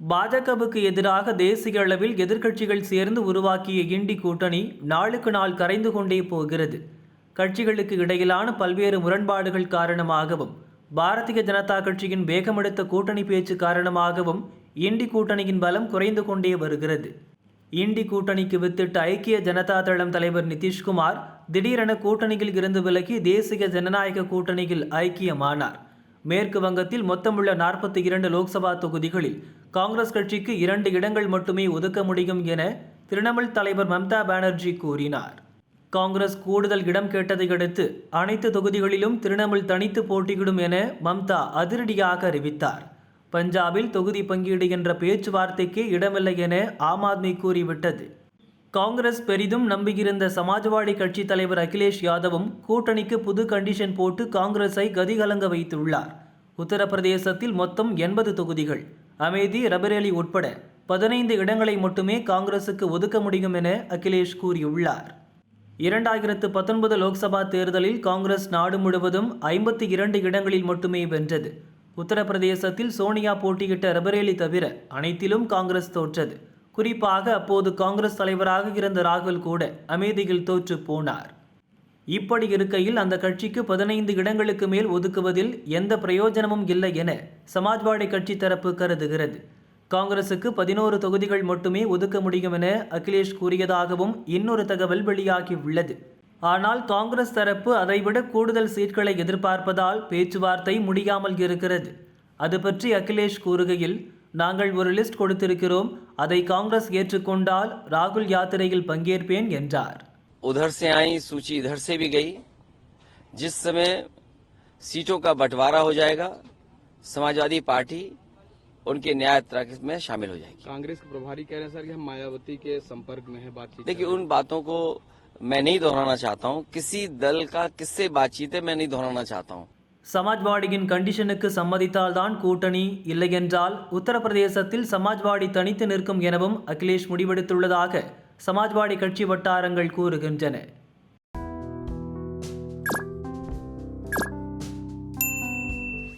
பாஜகவுக்கு எதிராக தேசிய அளவில் எதிர்க்கட்சிகள் சேர்ந்து உருவாக்கிய இண்டி கூட்டணி நாளுக்கு நாள் கரைந்து கொண்டே போகிறது. கட்சிகளுக்கு இடையிலான பல்வேறு முரண்பாடுகள் காரணமாகவும் பாரதிய ஜனதா கட்சியின் வேகமெடுத்த கூட்டணி பேச்சு காரணமாகவும் இண்டி கூட்டணியின் பலம் குறைந்து கொண்டே வருகிறது. இண்டி கூட்டணிக்கு வித்திட்ட ஐக்கிய ஜனதா தளம் தலைவர் நிதிஷ்குமார் திடீரென கூட்டணியில் இருந்து விலகி தேசிய ஜனநாயக கூட்டணியில் ஐக்கியமானார். மேற்கு வங்கத்தில் மொத்தமுள்ள நாற்பத்தி இரண்டு லோக்சபா தொகுதிகளில் காங்கிரஸ் கட்சிக்கு இரண்டு இடங்கள் மட்டுமே ஒதுக்க முடியும் என திரிணாமுல் தலைவர் மம்தா பானர்ஜி கூறினார். காங்கிரஸ் கூடுதல் இடம் கேட்டதை அடுத்து அனைத்து தொகுதிகளிலும் திரிணாமுல் தனித்து போட்டியிடும் என மம்தா அதிரடியாக அறிவித்தார். பஞ்சாபில் தொகுதி பங்கீடு என்ற பேச்சுவார்த்தைக்கு இடமில்லை என ஆம் ஆத்மி கூறிவிட்டது. காங்கிரஸ் பெரிதும் நம்பியிருந்த சமாஜ்வாடி கட்சி தலைவர் அகிலேஷ் யாதவும் கூட்டணிக்கு புது கண்டிஷன் போட்டு காங்கிரஸை கதிகலங்க வைத்துள்ளார். உத்தரப்பிரதேசத்தில் மொத்தம் எண்பது தொகுதிகள். அமேதி ரபரேலி உட்பட பதினைந்து இடங்களை மட்டுமே காங்கிரசுக்கு ஒதுக்க முடியும் என அகிலேஷ் கூறியுள்ளார். இரண்டாயிரத்து பத்தொன்பது லோக்சபா தேர்தலில் காங்கிரஸ் நாடு முழுவதும் ஐம்பத்தி இரண்டு இடங்களில் மட்டுமே வென்றது. உத்தரப்பிரதேசத்தில் சோனியா போட்டியிட்ட ரபரேலி தவிர அனைத்திலும் காங்கிரஸ் தோற்றது. குறிப்பாக அப்போது காங்கிரஸ் தலைவராக இருந்த ராகுல் கூட அமேதியில் தோற்று போனார். இப்படி இருக்கையில் அந்த கட்சிக்கு பதினைந்து இடங்களுக்கு மேல் ஒதுக்குவதில் எந்த பிரயோஜனமும் இல்லை என சமாஜ்வாடி கட்சி தரப்பு கருதுகிறது. காங்கிரசுக்கு பதினோரு தொகுதிகள் மட்டுமே ஒதுக்க முடியும் என அகிலேஷ் கூறியதாகவும் இன்னொரு தகவல் வெளியாகி உள்ளது. ஆனால் காங்கிரஸ் தரப்பு அதைவிட கூடுதல் சீட்களை எதிர்பார்ப்பதால் பேச்சுவார்த்தை முடியாமல் இருக்கிறது. அது பற்றி அகிலேஷ் கூறுகையில் நாங்கள் ஒரு லிஸ்ட் கொடுத்திருக்கிறோம் அதை காங்கிரஸ் ஏற்றுக்கொண்டால் ராகுல் யாத்திரையில் பங்கேற்பேன் என்றார். उधर से आई सूची इधर से भी गई जिस समय सीटों का बंटवारा हो जाएगा समाजवादी पार्टी उनके न्याय यात्रा में शामिल हो जाएगी कांग्रेस के प्रभारी कह रहे हैं सर कि हम मायावती के संपर्क में है बातचीत देखिए उन बातों को मैं नहीं दोहराना चाहता हूँ किसी दल का किससे बातचीत है मैं नहीं दोहराना चाहता हूँ சமாஜ்வாடியின் கண்டிஷனுக்கு சம்மதித்தால்தான் கூட்டணி இல்லையென்றால் உத்தரப்பிரதேசத்தில் சமாஜ்வாடி தனித்து நிற்கும் எனவும் அகிலேஷ் முடிவெடுத்துள்ளதாக சமாஜ்வாடி கட்சி வட்டாரங்கள் கூறுகின்றன.